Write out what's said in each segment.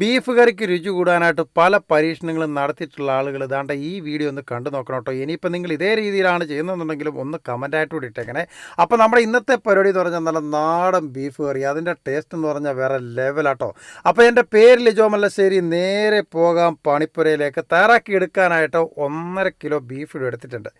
Beef കറിക്ക് രുചി കൂടാനായിട്ട് പല പരീക്ഷണങ്ങളും നടത്തിയിട്ടുള്ള ആളുകൾ ഇതാണ്ട് ഈ വീഡിയോ ഒന്ന് കണ്ടു നോക്കണം കേട്ടോ. ഇനിയിപ്പോൾ നിങ്ങൾ ഇതേ രീതിയിലാണ് ചെയ്യുന്നതെന്നുണ്ടെങ്കിലും ഒന്ന് കമന്റായിട്ട് കൂടി ഇട്ടേക്കണേ. അപ്പോൾ നമ്മുടെ ഇന്നത്തെ പരിപാടി എന്ന് പറഞ്ഞാൽ നല്ല നാടൻ ബീഫ് കറി. അതിന്റെ ടേസ്റ്റ് എന്ന് പറഞ്ഞാൽ വേറെ ലെവലാട്ടോ അപ്പോൾ എന്റെ പേര് ലിജോ മല്ലശ്ശേരി. നേരെ പോകാം പണിപ്പുരയിലേക്ക്. തയ്യാറാക്കി എടുക്കാനായിട്ട് ഒന്നര കിലോ ബീഫ് ഇവിടെ എടുത്തിട്ടുണ്ട്.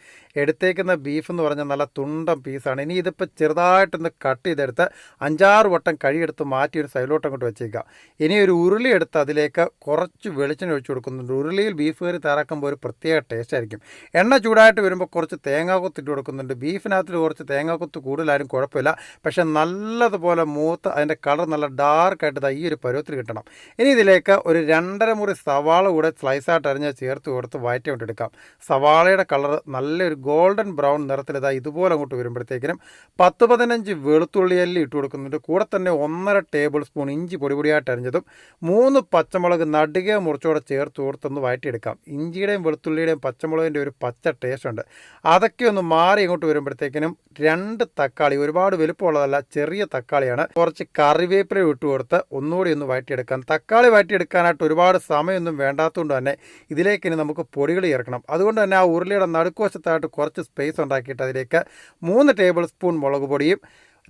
എടുത്തേക്കുന്ന ബീഫ് എന്ന് പറഞ്ഞാൽ നല്ല തുണ്ടൻ പീസാണ് ഇനി ഇതിപ്പോൾ ചെറുതായിട്ടൊന്ന് കട്ട് ചെയ്തെടുത്ത് അഞ്ചാറ് വട്ടം കഴിയെടുത്ത് മാറ്റി ഒരു സൈലോട്ടം അങ്ങോട്ട് വെച്ചേക്കാം ഇനി ഒരു ഉരുളി എടുത്ത് അതിലേക്ക് കുറച്ച് വെളിച്ചെണ്ണ ഒഴിച്ചു കൊടുക്കുന്നുണ്ട്. ഉരുളിയിൽ ബീഫ് കറി തയ്യാറാക്കുമ്പോൾ ഒരു പ്രത്യേക ടേസ്റ്റ് ആയിരിക്കും. എണ്ണ ചൂടായിട്ട് വരുമ്പോൾ കുറച്ച് തേങ്ങാക്കൊത്ത് ഇട്ട് കൊടുക്കുന്നുണ്ട്. ബീഫിനകത്ത് കുറച്ച് തേങ്ങാ കൊത്ത് കൂടുതലായാലും കുഴപ്പമില്ല. പക്ഷേ നല്ലതുപോലെ മൂത്ത് അതിന്റെ കളർ നല്ല ഡാർക്കായിട്ട് ഈ ഒരു പരുവത്തിൽ കിട്ടണം. ഇനി ഇതിലേക്ക് ഒരു രണ്ടര മുറി സവാള കൂടെ സ്ലൈസായിട്ട് അരിഞ്ഞ് ചേർത്ത് കൊടുത്ത് വയറ്റി കൊണ്ടെടുക്കാം സവാളയുടെ കളർ നല്ലൊരു ഗോൾഡൻ ബ്രൗൺ നിറത്തിൽ ഇതാ ഇതുപോലെ അങ്ങോട്ട് വരുമ്പോഴത്തേക്കിനും പത്ത് പതിനഞ്ച് വെളുത്തുള്ളി അല്ലി ഇട്ട് കൊടുക്കുന്നുണ്ട്. കൂടെ തന്നെ ഒന്നര ടേബിൾ സ്പൂൺ ഇഞ്ചി പൊടിപൊടിയായിട്ട് അരിഞ്ഞതും മൂന്ന് പച്ചമുളക് നടുക മുറിച്ചോടെ ചേർത്ത് ഓർത്തൊന്ന് വഴറ്റിയെടുക്കാം. ഇഞ്ചിയുടെയും വെളുത്തുള്ളിയുടെയും പച്ചമുളകിന്റെ ഒരു പച്ച ടേസ്റ്റ് ഉണ്ട്. അതൊക്കെ ഒന്ന് മാറി ഇങ്ങോട്ട് വരുമ്പോഴത്തേക്കിനും രണ്ട് തക്കാളി ഒരുപാട് വലുപ്പമുള്ളതല്ല ചെറിയ തക്കാളിയാണ്. കുറച്ച് കറിവേപ്പില ഇട്ട് കൊടുത്ത് ഒന്നുകൂടി ഒന്ന് വഴറ്റിയെടുക്കാം. തക്കാളി വഴറ്റിയെടുക്കാനായിട്ട് ഒരുപാട് സമയമൊന്നും വേണ്ടാത്തതുകൊണ്ട് തന്നെ ഇതിലേക്ക് ഇനി നമുക്ക് പൊടികൾ ചേർക്കണം. അതുകൊണ്ട് തന്നെ ആ ഉരുളിയുടെ നടുക്കുവശത്തായിട്ട് കുറച്ച് സ്പേസ് ഉണ്ടാക്കിയിട്ട് അതിലേക്ക് മൂന്ന് ടേബിൾ സ്പൂൺ മുളക് പൊടിയും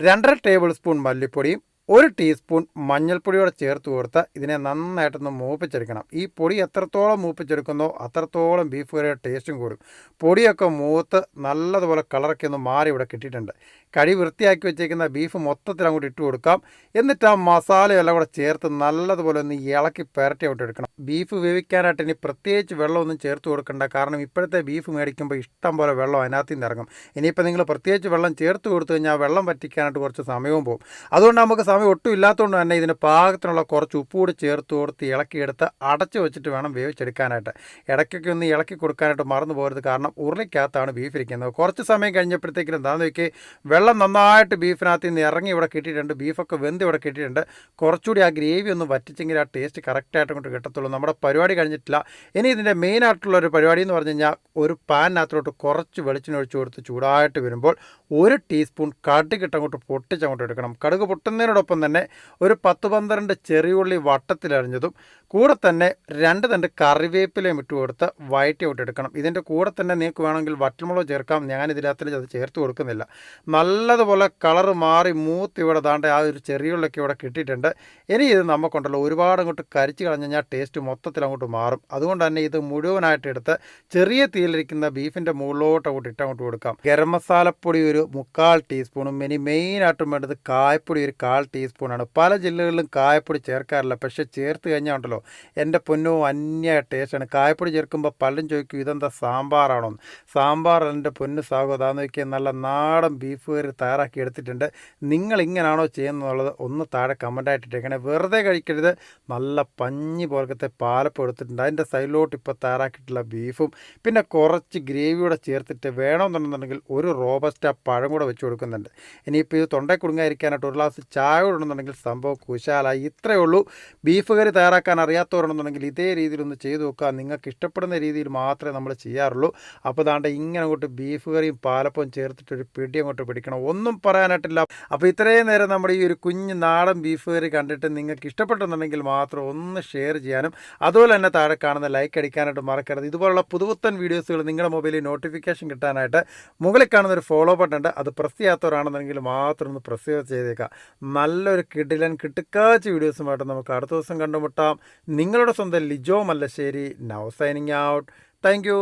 രണ്ടര ടേബിൾ സ്പൂൺ മല്ലിപ്പൊടിയും ഒരു ടീസ്പൂൺ മഞ്ഞൾപ്പൊടിയോടെ ചേർത്ത് കൊടുത്ത് ഇതിനെ നന്നായിട്ടൊന്ന് മൂപ്പിച്ചെടുക്കണം. ഈ പൊടി എത്രത്തോളം മൂപ്പിച്ചെടുക്കുന്നോ അത്രത്തോളം ബീഫ് കറിയുടെ ടേസ്റ്റും കൂടും. പൊടിയൊക്കെ മൂത്ത് നല്ലതുപോലെ കളറൊക്കെ ഒന്ന് മാറി ഇവിടെ കിട്ടിയിട്ടുണ്ട്. കഴി വൃത്തിയാക്കി വെച്ചേക്കുന്ന ബീഫ് മൊത്തത്തിൽ അങ്ങോട്ട് ഇട്ട് കൊടുക്കാം. എന്നിട്ട് ആ മസാലയെല്ലാം കൂടെ ചേർത്ത് നല്ലതുപോലെ ഒന്ന് ഇളക്കി പെരട്ടി അങ്ങോട്ട് എടുക്കണം. ബീഫ് വേവിക്കാനായിട്ട് ഇനി പ്രത്യേകിച്ച് വെള്ളമൊന്നും ചേർത്ത് കൊടുക്കണ്ട. കാരണം ഇപ്പോഴത്തെ ബീഫ് മേടിക്കുമ്പോൾ ഇഷ്ടം പോലെ വെള്ളം അതിനകത്ത് നിന്ന് ഇറങ്ങും. ഇനിയിപ്പോൾ നിങ്ങൾ പ്രത്യേകിച്ച് വെള്ളം ചേർത്ത് കൊടുത്തു കഴിഞ്ഞാൽ വെള്ളം വറ്റിക്കാനായിട്ട് കുറച്ച് സമയവും പോകും. അതുകൊണ്ട് നമുക്ക് സമയം ഒട്ടും ഇല്ലാത്തതുകൊണ്ട് തന്നെ ഇതിന് പാകത്തിനുള്ള കുറച്ച് ഉപ്പ് കൂടി ചേർത്ത് കൊടുത്ത് ഇളക്കിയെടുത്ത് അടച്ചു വെച്ചിട്ട് വേണം വേവിച്ചെടുക്കാനായിട്ട്. ഇടയ്ക്കൊക്കെ ഒന്ന് ഇളക്കി കൊടുക്കാനായിട്ട് മറന്നു പോകരുത്. കാരണം ഉരുളിക്കകത്താണ് ബീഫ് ഇരിക്കുന്നത്. കുറച്ച് സമയം കഴിഞ്ഞപ്പോഴത്തേക്കും എന്താണെന്ന് വെക്കി വെള്ളം നന്നായിട്ട് ബീഫിനകത്ത് നിന്ന് ഇറങ്ങി ഇവിടെ കിട്ടിയിട്ടുണ്ട്. ബീഫൊക്കെ വെന്ത് ഇവിടെ കിട്ടിയിട്ടുണ്ട്. കുറച്ചുകൂടി ആ ഗ്രേവി ഒന്ന് വറ്റിച്ചെങ്കിൽ ആ ടേസ്റ്റ് കറക്റ്റായിട്ട് കൊണ്ട് കിട്ടത്തുള്ളൂ. നമ്മുടെ പരിപാടി കഴിഞ്ഞിട്ടില്ല. ഇനി ഇതിന്റെ മെയിൻ ആയിട്ടുള്ള ഒരു പരിപാടി എന്ന് പറഞ്ഞു കഴിഞ്ഞാൽ ഒരു പാനിനകത്തോട്ട് കുറച്ച് വെളിച്ചെണ്ണ ഒഴിച്ച് കൊടുത്ത് ചൂടായിട്ട് വരുമ്പോൾ ഒരു ടീസ്പൂൺ കടുകിട്ടങ്ങോട്ട് പൊട്ടിച്ചങ്ങോട്ട് എടുക്കണം. കടുക് പൊട്ടുന്നതിനോടൊപ്പം തന്നെ ഒരു പത്ത് പന്ത്രണ്ട് ചെറിയുള്ളി വട്ടത്തിലരിഞ്ഞതും കൂടെ തന്നെ രണ്ട് തണ്ട് കറിവേപ്പിലയും ഇട്ട് കൊടുത്ത് വയറ്റി ഔട്ട് എടുക്കണം. ഇതിന്റെ കൂടെ തന്നെ നിങ്ങൾക്ക് വേണമെങ്കിൽ വറ്റൽമുളക് ചേർക്കാം. ഞാൻ ഇതിനകത്ത് അത് ചേർത്ത് കൊടുക്കുന്നില്ല. നല്ലതുപോലെ കളറ് മാറി മൂത്ത് ഇവിടെ താണ്ട് ആ ഒരു ചെറിയുള്ളിയൊക്കെ ഇവിടെ കിട്ടിയിട്ടുണ്ട്. ഇനി ഇത് നമുക്കുണ്ടല്ലോ ഒരുപാട് അങ്ങോട്ട് കരിച്ച് കളഞ്ഞു കഴിഞ്ഞാൽ ടേസ്റ്റ് മൊത്തത്തിൽ അങ്ങോട്ട് മാറും. അതുകൊണ്ട് തന്നെ ഇത് മുഴുവനായിട്ട് എടുത്ത് ചെറിയ തീയിലിരിക്കുന്ന ബീഫിന്റെ മുകളിലോട്ട് അങ്ങോട്ട് ഇട്ട് അങ്ങോട്ട് കൊടുക്കാം. ഗരം മസാലപ്പൊടി ഒരു മുക്കാൽ ടീസ്പൂണും ഇനി മെയിൻ മെയിനായിട്ടും വേണ്ടത് കായപ്പൊടി ഒരു കാൽ ടീസ്പൂണാണ്. പല ജില്ലകളിലും കായപ്പൊടി ചേർക്കാറില്ല പക്ഷേ ചേർത്ത് കഴിഞ്ഞാൽ ഉണ്ടല്ലോ എന്റെ പൊന്നോ അന്യ ടേസ്റ്റാണ് കായപ്പൊടി ചേർക്കുമ്പോൾ പലരും ചോദിക്കും ഇതെന്താ സാമ്പാറാണോ. സാമ്പാർ എന്റെ പൊന്ന് സാഗോ അതാന്ന് നോക്കിയാൽ നല്ല നാടൻ ബീഫ് കറി തയ്യാറാക്കി എടുത്തിട്ടുണ്ട്. നിങ്ങൾ ഇങ്ങനാണോ ചെയ്യുന്നതെന്നുള്ളത് ഒന്ന് താഴെ കമന്റായിട്ട് ഇട്ടേക്കണേ. വെറുതെ കഴിക്കരുത്. നല്ല പഞ്ഞി പോലത്തെ പാലപ്പം എടുത്തിട്ടുണ്ട്. അതിന്റെ സൈഡിലോട്ട് ഇപ്പോൾ തയ്യാറാക്കിയിട്ടുള്ള ബീഫും പിന്നെ കുറച്ച് ഗ്രേവിയോടെ ചേർത്തിട്ട് വേണമെന്നുണ്ടെന്നുണ്ടെങ്കിൽ ഒരു റോബസ്റ്റ പഴം കൂടെ വെച്ച് കൊടുക്കുന്നുണ്ട്. ഇനിയിപ്പോൾ ഇത് തൊണ്ടയിൽ കുടുങ്ങാതിരിക്കാനായിട്ട് ഒരു ഗ്ലാസ് ചായ കൂടെ ഉണ്ടെന്നുണ്ടെങ്കിൽ സംഭവം കുശാലായി ഇത്രയേ ഉള്ളൂ. ബീഫ് കറി തയ്യാറാക്കാൻ അറിയാത്തവരുണ്ടെന്നുണ്ടെങ്കിൽ ഇതേ രീതിയിലൊന്ന് ചെയ്ത് നോക്കുക. നിങ്ങൾക്ക് ഇഷ്ടപ്പെടുന്ന രീതിയിൽ മാത്രമേ നമ്മൾ ചെയ്യാറുള്ളൂ. അപ്പോൾ ദാണ്ട് ഇങ്ങനെ അങ്ങോട്ട് ബീഫ് കറിയും പാലപ്പവും ചേർത്തിട്ട് ഒരു പിടി അങ്ങോട്ട് പിടിക്കണം. ഒന്നും പറയാനായിട്ടില്ല. അപ്പോൾ ഇത്രയും നേരം നമ്മുടെ ഈ ഒരു കുഞ്ഞ് നാടൻ ബീഫ് കറി കണ്ടിട്ട് നിങ്ങൾക്ക് ഇഷ്ടപ്പെട്ടെന്നുണ്ടെങ്കിൽ മാത്രം ഒന്ന് ഷെയർ ചെയ്യാനും. അതുപോലെ തന്നെ താഴെ കാണുന്ന ലൈക്ക് അടിക്കാനായിട്ട് മറക്കരുത്. ഇതുപോലുള്ള പുതുപുത്തൻ വീഡിയോസുകൾ നിങ്ങളുടെ മൊബൈലിൽ നോട്ടിഫിക്കേഷൻ കിട്ടാനായിട്ട് മുകളിൽ കാണുന്ന ഒരു ഫോളോ ബട്ടൺ ഉണ്ട്. അത് പ്രസ് ചെയ്യാത്തവരാണെന്നുണ്ടെങ്കിൽ മാത്രം ഒന്ന് പ്രസ് ചെയ്തേക്കാം. നല്ലൊരു കിടിലൻ കിട്ടുക്കാച്ച വീഡിയോസുമായിട്ട് നമുക്ക് അടുത്ത ദിവസം കണ്ടുമുട്ടാം. നിങ്ങളുടെ സ്വന്തം Lijo Mallassery. Now signing out thank